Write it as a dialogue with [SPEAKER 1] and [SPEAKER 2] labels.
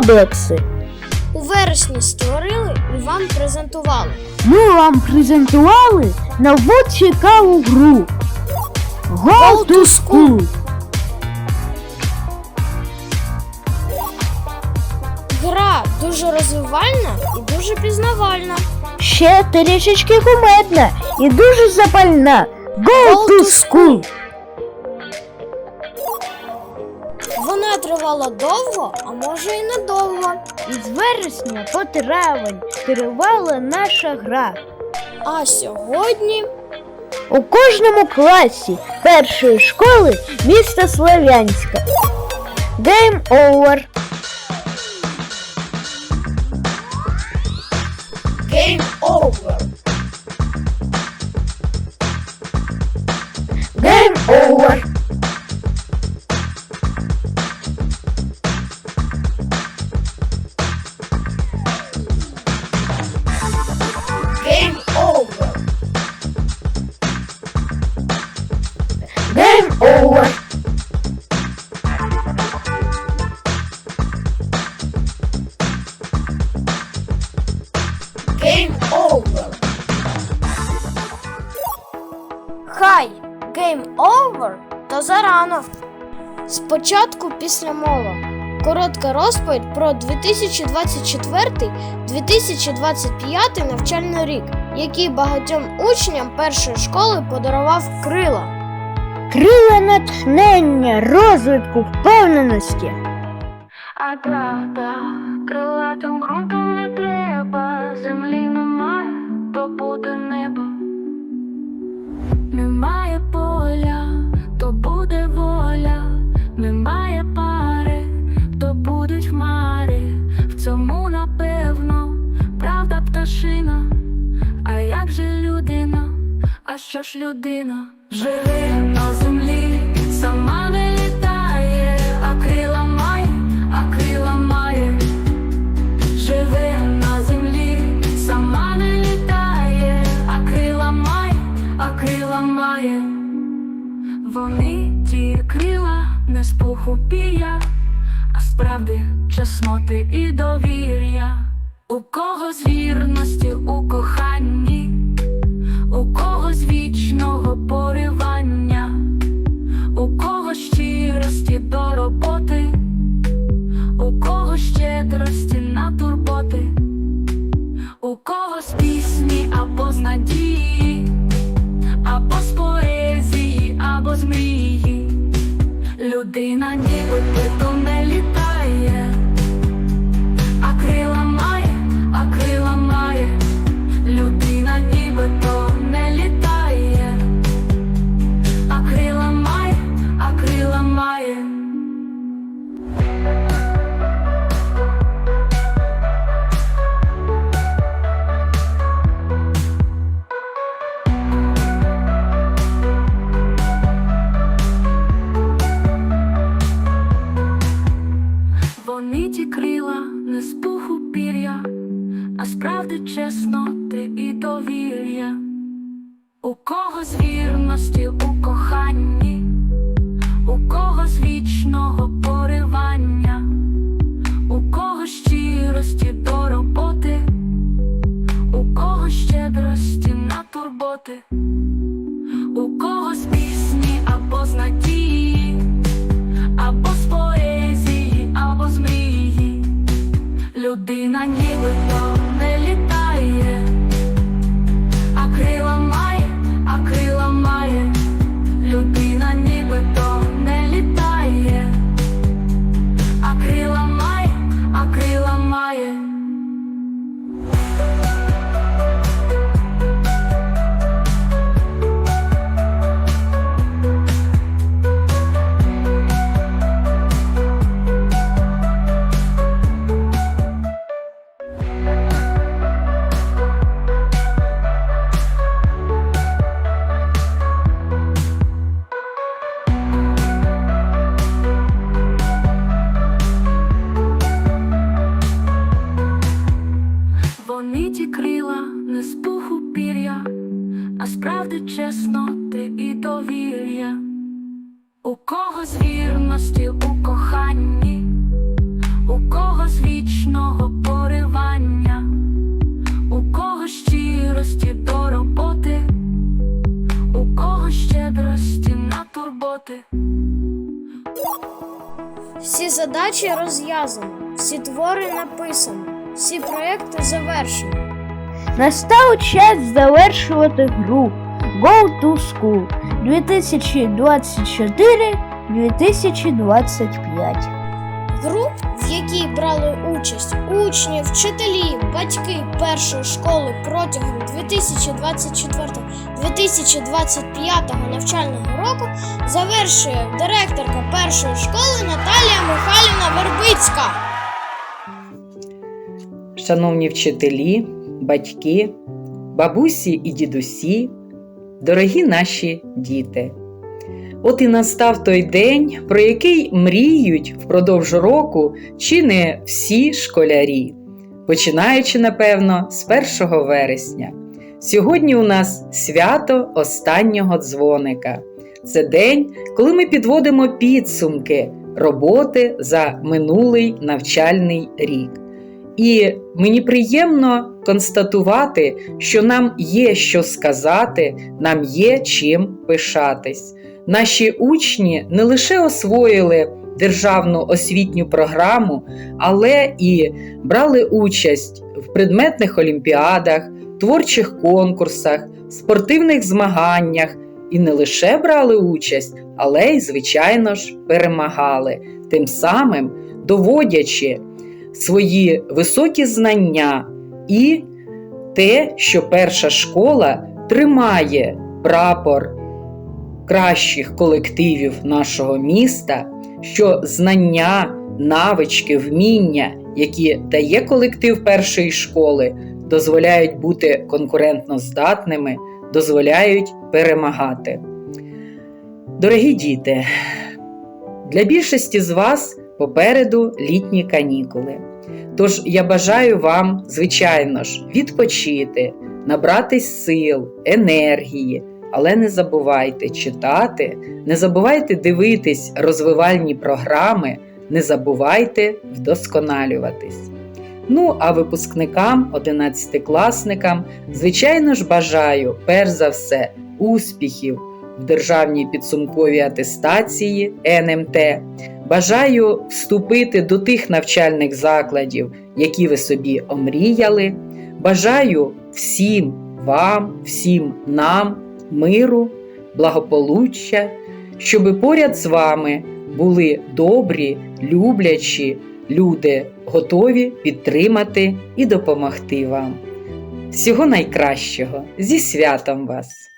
[SPEAKER 1] Роблекси.
[SPEAKER 2] У вересні створили і вам презентували.
[SPEAKER 1] Ми вам презентували нову цікаву гру. Go to School.
[SPEAKER 2] Гра дуже розвивальна і дуже пізнавальна.
[SPEAKER 1] Ще трішечки кумедна і дуже запальна. Go to School.
[SPEAKER 2] Тривала довго, а може і недовго.
[SPEAKER 1] Із вересня по травень тривала наша гра.
[SPEAKER 2] А сьогодні
[SPEAKER 1] У кожному класі першої школи міста Слов'янська. Game over.
[SPEAKER 2] Game over то зарано. Спочатку після мови. Коротка розповідь про 2024-2025 навчальний рік, який багатьом учням першої школи подарував крила.
[SPEAKER 1] Крила натхнення, розвитку, впевненості.
[SPEAKER 3] А правда, крилатим ґрунтом не треба, землі що ж людина? Живе на землі, сама не літає, а крила має, а крила має. Живе на землі, сама не літає, а крила має, а крила має. Вони ті крила не з пір'я, а справді чесноти і довір'я. У кого з вірності у коханні, у кого з вічного поривання, у кого щирості до роботи, у кого щедрості на турботи, у кого з пісні або з надії, або з поезії, або з мрії. Людина ніби то не літає, а чесноти і довір'я. У кого з вірності у коханні, у кого з вічного поривання, у кого щирості до роботи, у кого щедрості на турботи, у кого з пісні або з надії або з поезії, або з мрії. Людина ніби то не не з пуху пір'я, а справди чесноти і довір'я. У кого з вірності у коханні, у кого з вічного поривання, у кого щирості до роботи, у кого щедрості на турботи.
[SPEAKER 2] Всі задачі розв'язані, всі твори написані, всі проекти завершені.
[SPEAKER 1] Настав час завершувати гру Go to School 2024-2025.
[SPEAKER 2] Гру, в якій брали участь учні, вчителі, батьки першої школи протягом 2024-2025 навчального року завершує директорка першої школи Наталія Михайлівна Вербицька.
[SPEAKER 4] Шановні вчителі, батьки, бабусі і дідусі, дорогі наші діти. От і настав той день, про який мріють впродовж року чи не всі школярі, починаючи, напевно, з 1 вересня. Сьогодні у нас свято останнього дзвоника. Це день, коли ми підводимо підсумки роботи за минулий навчальний рік. І мені приємно констатувати, що нам є що сказати, нам є чим пишатись. Наші учні не лише освоїли державну освітню програму, але і брали участь в предметних олімпіадах, творчих конкурсах, спортивних змаганнях і не лише брали участь, але й, звичайно ж, перемагали, тим самим доводячи свої високі знання і те, що перша школа тримає прапор кращих колективів нашого міста, що знання, навички, вміння, які дає колектив першої школи, дозволяють бути конкурентно здатними, дозволяють перемагати. Дорогі діти, для більшості з вас попереду літні канікули. Тож я бажаю вам, звичайно ж, відпочити, набратись сил, енергії, але не забувайте читати, не забувайте дивитись розвивальні програми, не забувайте вдосконалюватись. Ну, а випускникам, одинадцятикласникам, звичайно ж, бажаю, перш за все, успіхів в державній підсумковій атестації НМТ. Бажаю вступити до тих навчальних закладів, які ви собі омріяли. Бажаю всім вам, всім нам миру, благополуччя, щоб поряд з вами були добрі, люблячі люди, готові підтримати і допомогти вам. Всього найкращого зі святом вас!